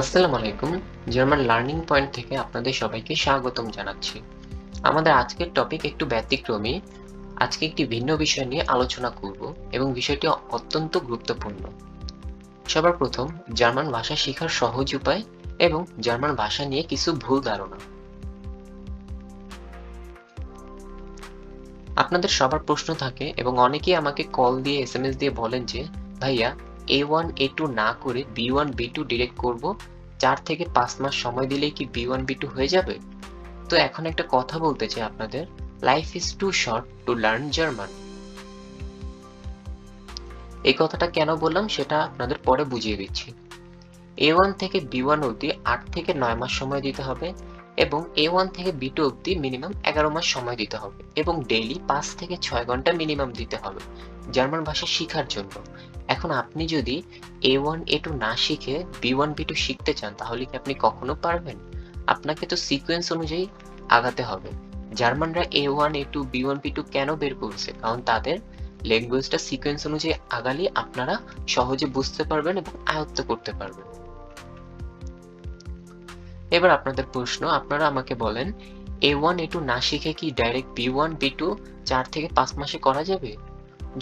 আসসালামু আলাইকুম। German learning point থেকে আপনাদের সবাইকে স্বাগতম জানাচ্ছি। আমাদের আজকের টপিক একটু ব্যতিক্রমী। আজকে একটি ভিন্ন বিষয় নিয়ে আলোচনা করব এবং বিষয়টি অত্যন্ত গুরুত্বপূর্ণ। সবার প্রথম জার্মান ভাষা শেখার সহজ উপায় এবং জার্মান ভাষা নিয়ে কিছু ভুল ধারণা। আপনাদের সবার প্রশ্ন থাকে এবং অনেকেই আমাকে কল দিয়ে এস দিয়ে বলেন যে, ভাইয়া এ ওয়ান এ টু না করে B one B two direct করব। চার থেকে পাঁচ মাস সময় দিলেই কি বি ওয়ান বি টু হয়ে যাবে? তো এখন একটা কথা বলতে চাই আপনাদের। Life is too short to learn German এই কথাটা কেন বললাম সেটা আপনাদের পরে বুঝিয়ে দিচ্ছি। এ ওয়ান থেকে বি ওয়ান অবধি আট থেকে নয় মাস সময় দিতে হবে এবং এ ওয়ান থেকে বি টু অবধি মিনিমাম এগারো মাস সময় দিতে হবে এবং ডেইলি পাঁচ থেকে ছয় ঘণ্টা মিনিমাম দিতে হবে। জার্মান ভাষা শেখার জন্য। এখন আপনি যদি এ ওয়ান এ টু না শিখে বি ওয়ান বি টু শিখতে চান, তাহলে কি আপনি কখনো পারবেন? আপনাকে তো সিকোয়েন্স অনুযায়ী আগাতে হবে। জার্মানরা A one A two B one B two কেন বের করছে? কারণ তাদের ল্যাঙ্গুয়েজটা সিকোয়েন্স অনুযায়ী আগালে আপনারা সহজে বুঝতে পারবেন এবং আয়ত্ত করতে পারবেন। এবার আপনাদের প্রশ্ন, আপনারা আমাকে বলেন এ ওয়ান এ টু না শিখে কি direct B one B two চার থেকে পাঁচ মাসে করা যাবে?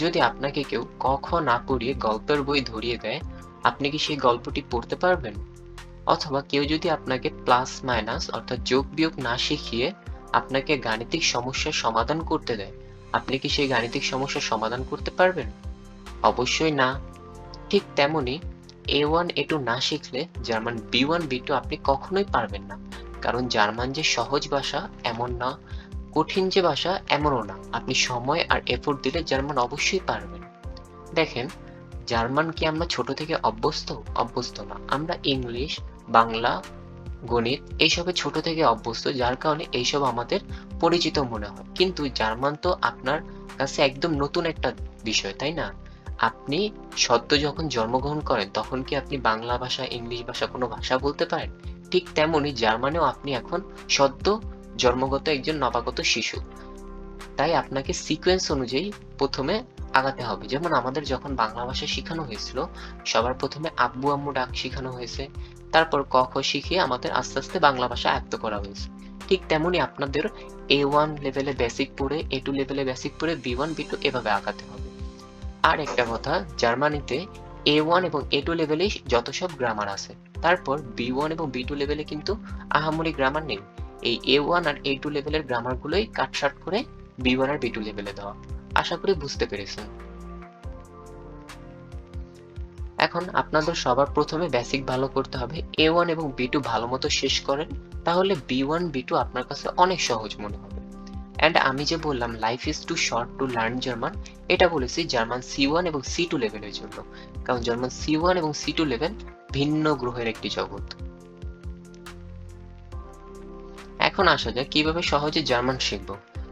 যদি আপনাকে কেউ ক খ না পড়িয়ে গল্পের বই ধরিয়ে দেয়, আপনি কি সেই গল্পটি পড়তে পারবেন? অথবা কেউ যদি আপনাকে প্লাস, মাইনাস অর্থাৎ যোগ, বিয়োগ না শিখিয়ে আপনাকে গাণিতিক সমস্যার সমাধান করতে দেয়, আপনি কি সেই গাণিতিক সমস্যার সমাধান করতে পারবেন? অবশ্যই না। ঠিক তেমনি এ ওয়ান এ টু না শিখলে German B one B two আপনি কখনোই পারবেন না, কারণ জার্মান যে সহজ ভাষা, এমন না কঠিন যে ভাষা, এমনও না। আপনি সময় আর এফোর্ট দিলে জার্মান অবশ্যই পারবেন। দেখেন, জার্মান কি আমরা ছোট থেকে অভ্যস্ত? অভ্যস্ত না। আমরা ইংলিশ, বাংলা, গণিত এইসবে ছোট থেকে অভ্যস্ত, যার কারণে এইসব আমাদের পরিচিত মনে হয়। কিন্তু জার্মান তো আপনার কাছে একদম নতুন একটা বিষয়, তাই না? আপনি সদ্য যখন জন্মগ্রহণ করেন, তখন কি আপনি বাংলা ভাষা, ইংলিশ ভাষা কোনো ভাষা বলতে পারেন? ঠিক তেমনি জার্মানেও আপনি এখন সদ্য জন্মগত একজন নবাগত শিশু। তাই আপনাকে সিকোয়েন্স অনুযায়ী প্রথমে আগাতে হবে। যেমন আমাদের যখন বাংলা ভাষা শেখানো হয়েছিল, সবার প্রথমে আব্বু আম্মু ডাক শেখানো হয়েছে, তারপর ক, খ শিখিয়ে আমাদের আস্তে আস্তে বাংলা ভাষা আয়ত্ত করা হয়েছে। ঠিক তেমনি আপনাদের এ ওয়ান লেভেলে বেসিক পড়ে এ টু লেভেলে বেসিক পড়ে বি ওয়ান বি টু এভাবে আগাতে হবে। আর একটা কথা, জার্মানিতে এ ওয়ান এবং এ টু লেভেলে যত সব গ্রামার আছে, তারপর বি ওয়ান এবং বি টু লেভেলে কিন্তু আহামরি গ্রামার নেই। এই এ ওয়ান আর এ টু লেভেলের গ্রামারগুলোই কাটসাট করে বি ওয়ান আর বি টু লেভেলে দেওয়া। আশা করি বুঝতে পেরেছেন। এখন আপনাদের সবার প্রথমে বেসিক ভালো করতে হবে। এ ওয়ান এবং বি টু ভালো মতো শেষ করেন, তাহলে বি ওয়ান বি টু আপনার কাছে অনেক সহজ মনে হবে। অ্যান্ড আমি যে বললাম life is too short to learn German এটা বলেছি জার্মান সি ওয়ান এবং সি টু লেভেলের জন্য। কারণ জার্মান সি ওয়ান এবং সি টু লেভেল ভিন্ন গ্রহের একটি জগৎ। এখন আসা যায় কীভাবে সহজে জার্মান শিখব।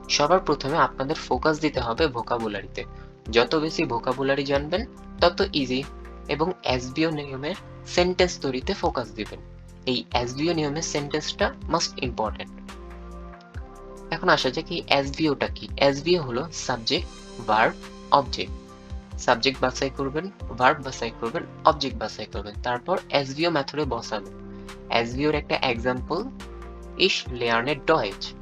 সবার প্রথমে আপনাদের ফোকাস দিতে হবে ভোকাবুলারিতে যত বেশি ভোকাবুলারি জানবেন, তত ইজি এবং এসবিও নিয়মের সেন্টেন্স তৈরিতে ফোকাস দিবেন। এই এসবিও নিয়মের সেন্টেন্সটা মাস্ট ইম্পর্টেন্ট এখন আসা যায় কি এসবিওটা কি? এসবিও হলো সাবজেক্ট ভার্ব অবজেক্ট সাবজেক্ট বাছাই করবেন ভার্ব বাছাই করবেন অবজেক্ট বাছাই করবেন। তারপর এসবিও মেথডে বসাবেন। এসবিওর একটা এক্সাম্পল ইশ লেয়ার্নের ডয়েজ।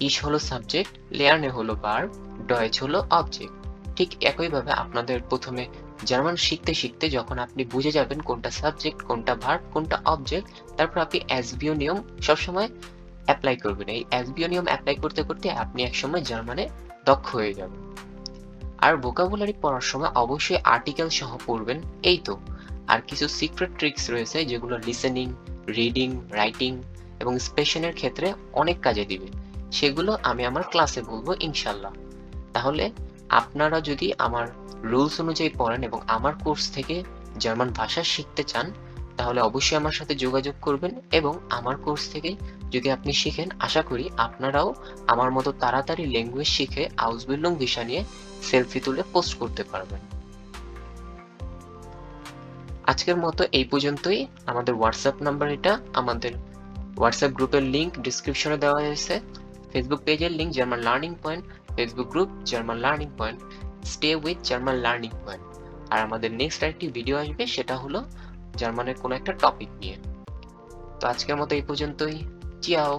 ইশ হলো সাবজেক্ট, লেয়ার্নে হলো ভার্ব, ডয়েজ হলো অবজেক্ট। ঠিক একইভাবে আপনাদের প্রথমে জার্মান শিখতে শিখতে যখন আপনি বুঝে যাবেন কোনটা সাবজেক্ট, কোনটা ভার্ব, কোনটা অবজেক্ট, তারপর আপনি এসবিও নিয়ম সবসময় অ্যাপ্লাই করবেন। এই এসবিও নিয়ম অ্যাপ্লাই করতে করতে আপনি একসময় জার্মানে দক্ষ হয়ে যাবেন। আর ভোকাবুলারি পড়ার সময় অবশ্যই আর্টিকেল সহ পড়বেন। এই তো। আর কিছু সিক্রেট ট্রিক্স রয়েছে যেগুলো লিসেনিং রিডিং রাইটিং এবং স্পেশনের ক্ষেত্রে অনেক কাজে দিবে। সেগুলো আমি আমার ক্লাসে বলব ইনশাল্লাহ তাহলে আপনারা যদি আমার রুলস অনুযায়ী পড়েন এবং আমার কোর্স থেকে জার্মান ভাষা শিখতে চান, তাহলে অবশ্যই আমার সাথে যোগাযোগ করবেন এবং আমার কোর্স থেকে যদি আপনি শিখেন, আশা করি আপনারাও আমার মতো তাড়াতাড়ি ল্যাঙ্গুয়েজ শিখে আউসবিল্ডিং ভিসা নিয়ে সেলফি তুলে পোস্ট করতে পারবেন। আজকের মতো এই পর্যন্তই। আমাদের হোয়াটসঅ্যাপ নাম্বার এটা, আমাদের হোয়াটসঅ্যাপ গ্রুপের লিঙ্ক ডিসক্রিপশনে দেওয়া হয়েছে। ফেসবুক পেজের link German learning point Facebook group German learning point stay with German learning point আর আমাদের নেক্সট আরেকটি ভিডিও আসবে, সেটা হলো জার্মানের কোনো একটা টপিক নিয়ে। তো আজকের মতো এই পর্যন্তই। চিয়াও